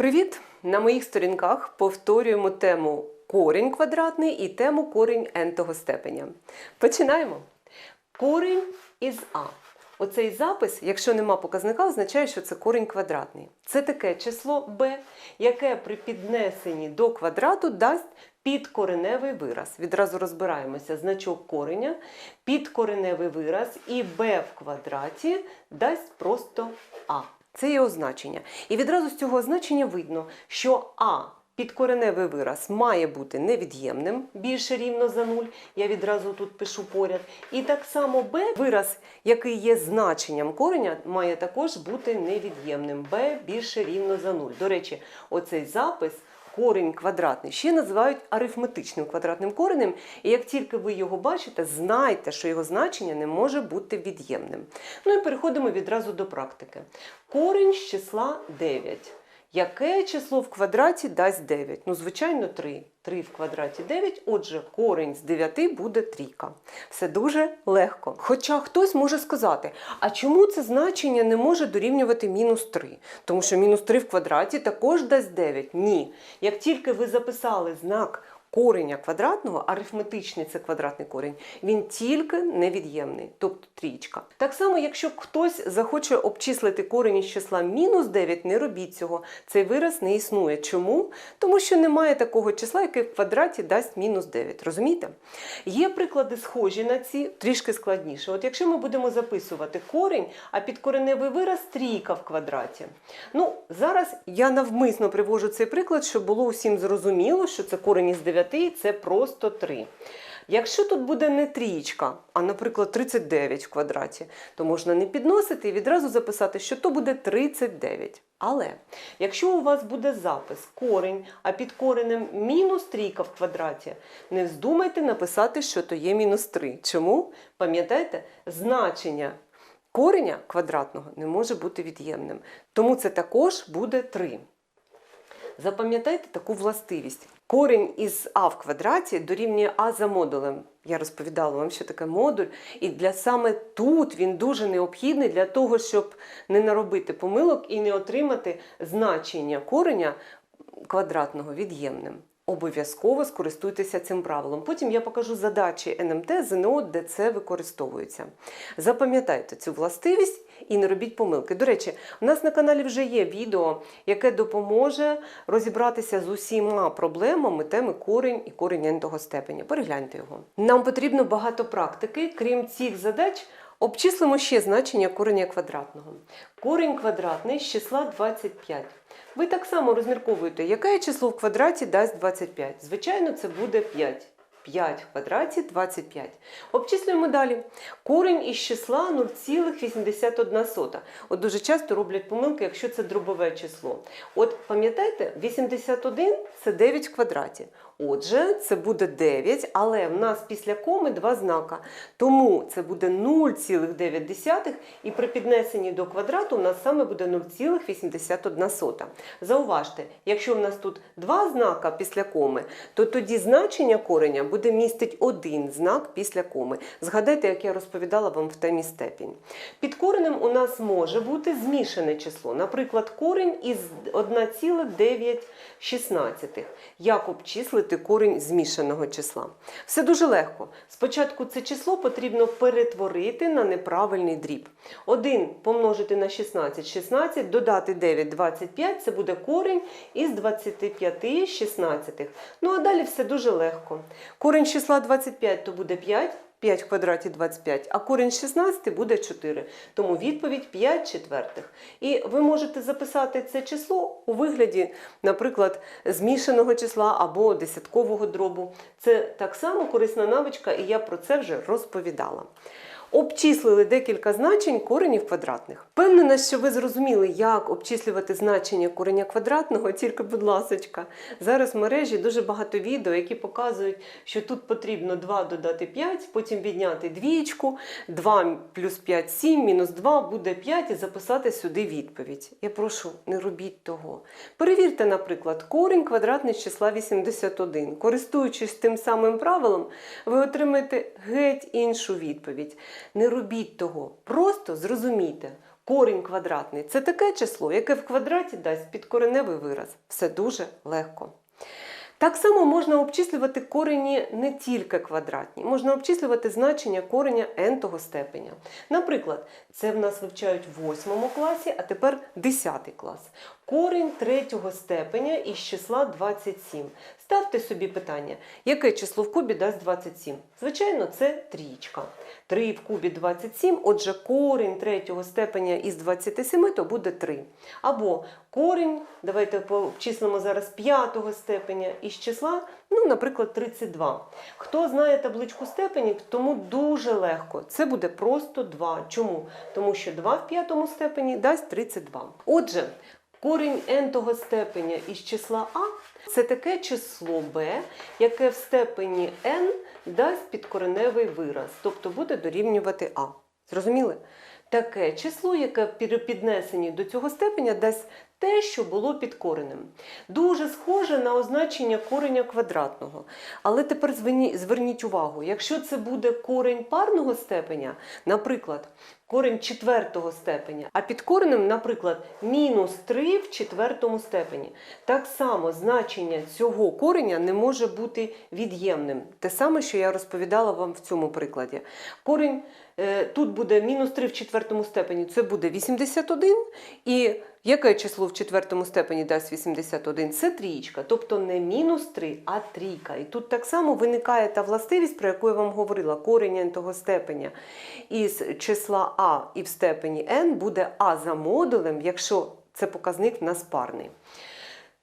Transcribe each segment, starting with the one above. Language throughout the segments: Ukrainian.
Привіт! На моїх сторінках повторюємо тему корінь квадратний і тему корінь n-того степеня. Починаємо. Корінь із А. Оцей запис, якщо нема показника, означає, що це корінь квадратний. Це таке число b, яке при піднесенні до квадрату дасть підкореневий вираз. Відразу розбираємося. Значок кореня, підкореневий вираз і b в квадраті дасть просто А. Це є означення. І відразу з цього означення видно, що А підкореневий вираз має бути невід'ємним, більше рівно за 0. Я відразу тут пишу поряд. І так само Б, вираз, який є значенням кореня, має також бути невід'ємним. Б більше рівно за 0. До речі, оцей запис. Корінь квадратний ще називають арифметичним квадратним коренем, і як тільки ви його бачите, знайте, що його значення не може бути від'ємним. Ну і переходимо відразу до практики. Корінь з числа 9. Яке число в квадраті дасть 9? Ну, звичайно, 3. 3 в квадраті 9, отже, корінь з 9 буде трійка. Все дуже легко. Хоча хтось може сказати, а чому це значення не може дорівнювати мінус 3? Тому що мінус 3 в квадраті також дасть 9. Ні. Як тільки ви записали знак кореня квадратного, арифметичний це квадратний корінь, він тільки невід'ємний, тобто трічка. Так само, якщо хтось захоче обчислити корінь із числа мінус 9, не робіть цього. Цей вираз не існує. Чому? Тому що немає такого числа, яке в квадраті дасть мінус 9. Розумієте? Є приклади схожі на ці, трішки складніше. От якщо ми будемо записувати корінь, а підкореневий вираз трійка в квадраті. Ну, зараз я навмисно привожу цей приклад, щоб було усім зрозуміло, що це корінь із 9 і це просто 3. Якщо тут буде не трієчка, а, наприклад, 39 в квадраті, то можна не підносити і відразу записати, що то буде 39. Але якщо у вас буде запис корінь, а під коренем мінус трійка в квадраті, не вздумайте написати, що то є мінус 3. Чому? Пам'ятаєте, значення кореня квадратного не може бути від'ємним. Тому це також буде 3. Запам'ятайте таку властивість. Корінь із а в квадраті дорівнює а за модулем. Я розповідала вам, що таке модуль. І для саме тут він дуже необхідний для того, щоб не наробити помилок і не отримати значення кореня квадратного від'ємним. Обов'язково скористуйтеся цим правилом. Потім я покажу задачі НМТ, ЗНО, де це використовується. Запам'ятайте цю властивість і не робіть помилки. До речі, у нас на каналі вже є відео, яке допоможе розібратися з усіма проблемами теми корінь і корінь n-того степеня. Перегляньте його. Нам потрібно багато практики, крім цих задач. Обчислимо ще значення кореня квадратного. Корінь квадратний з числа 25. Ви так само розмірковуєте, яке число в квадраті дасть 25. Звичайно, це буде 5. 5 в квадраті 25. Обчислюємо далі. Корінь із числа 0,81. От дуже часто роблять помилки, якщо це дробове число. От пам'ятаєте, 81 це 9 в квадраті. Отже, це буде 9, але в нас після коми два знака. Тому це буде 0,9 і при піднесенні до квадрату у нас саме буде 0,81. Зауважте, якщо в нас тут два знака після коми, то тоді значення кореня буде містить один знак після коми. Згадайте, як я розповідала вам в темі степінь. Під коренем у нас може бути змішане число, наприклад, корінь із 1,916. Як обчислити корінь змішаного числа? Все дуже легко. Спочатку це число потрібно перетворити на неправильний дріб. 1 помножити на 16, 16, додати 9, 25, це буде корінь із 25 16. Ну а далі все дуже легко. Корінь числа 25 то буде 5. 5 в квадраті 25, а корінь 16 буде 4. Тому відповідь 5 четвертих. І ви можете записати це число у вигляді, наприклад, змішаного числа або десяткового дробу. Це так само корисна навичка, і я про це вже розповідала. Обчислили декілька значень коренів квадратних. Впевнена, що ви зрозуміли, як обчислювати значення кореня квадратного, тільки, будь ласочка, зараз в мережі дуже багато відео, які показують, що тут потрібно 2 додати 5, потім відняти двічку, 2 плюс 5 7, мінус 2 буде 5 і записати сюди відповідь. Я прошу, не робіть того. Перевірте, наприклад, корінь квадратний з числа 81. Користуючись тим самим правилом, ви отримаєте геть іншу відповідь. Не робіть того, просто зрозумійте. корінь квадратний це таке число, яке в квадраті дасть підкореневий вираз. Все дуже легко. Так само можна обчислювати корені не тільки квадратні, можна обчислювати значення кореня n-того степеня. Наприклад, це в нас вивчають в 8 класі, а тепер 10 клас. Корінь третього степеня із числа 27. Ставте собі питання, яке число в кубі дасть 27? Звичайно, це трієчка. 3 в кубі 27, отже, корінь третього степеня із 27 то буде 3. Або корінь, давайте обчислимо зараз п'ятого степеня із числа, ну, наприклад, 32. Хто знає табличку степенів, тому дуже легко. Це буде просто 2. Чому? Тому що 2 в п'ятому степені дасть 32. Отже, корінь n-того степеня із числа а це таке число b, яке в степені n дасть підкореневий вираз, тобто буде дорівнювати а. Зрозуміли? Таке число, яке при піднесенні до цього степеня дасть те, що було під коренем. Дуже схоже на означення кореня квадратного. Але тепер зверніть увагу, якщо це буде корень парного степеня, наприклад, корень четвертого степеня, а під коренем, наприклад, мінус 3 в четвертому степені. Так само значення цього кореня не може бути від'ємним. Те саме, що я розповідала вам в цьому прикладі. Корень тут буде мінус 3 в четвертому степені, це буде 81. І яке число в четвертому степені дасть 81? Це трієчка, тобто не мінус 3, а трійка. І тут так само виникає та властивість, про яку я вам говорила, корінь того степеня. Із числа а і в степені n буде а за модулем, якщо це показник в нас парний.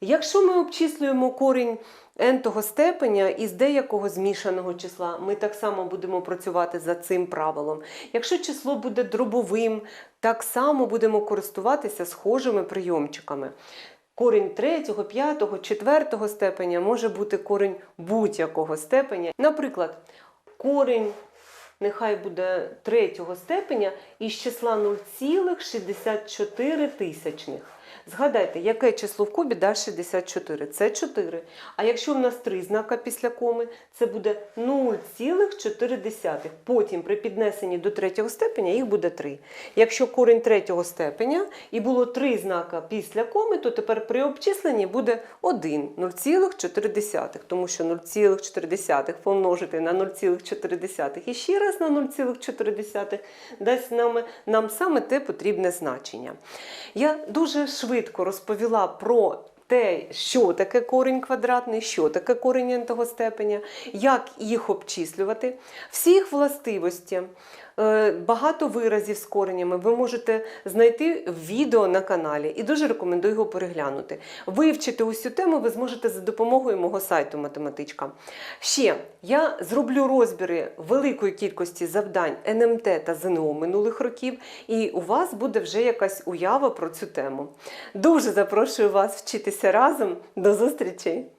Якщо ми обчислюємо корінь n-того степеня із деякого змішаного числа, ми так само будемо працювати за цим правилом. Якщо число буде дробовим, так само будемо користуватися схожими прийомчиками. Корінь третього, п'ятого, четвертого степеня може бути корінь будь-якого степеня. Наприклад, корінь нехай буде третього степеня із числа 0,64 тисячних. Згадайте, яке число в кубі дасть 64? Це 4. А якщо в нас три знака після коми, це буде 0,4. Потім при піднесенні до третього степеня їх буде 3. Якщо корінь третього степеня і було три знака після коми, то тепер при обчисленні буде 1, 0,4. Тому що 0,4 помножити на 0,4 і ще раз на 0,4 дасть нам, нам саме те потрібне значення. Я дуже швидко розповіла про те, що таке корінь квадратний, що таке корінь n-того степеня, як їх обчислювати, всі їх властивості. Е, Багато виразів з коренями ви можете знайти в відео на каналі і дуже рекомендую його переглянути. Вивчити усю тему ви зможете за допомогою мого сайту Математичка. Ще я зроблю розбіри великої кількості завдань НМТ та ЗНО минулих років, і у вас буде вже якась уява про цю тему. Дуже запрошую вас вчитися разом. До зустрічі!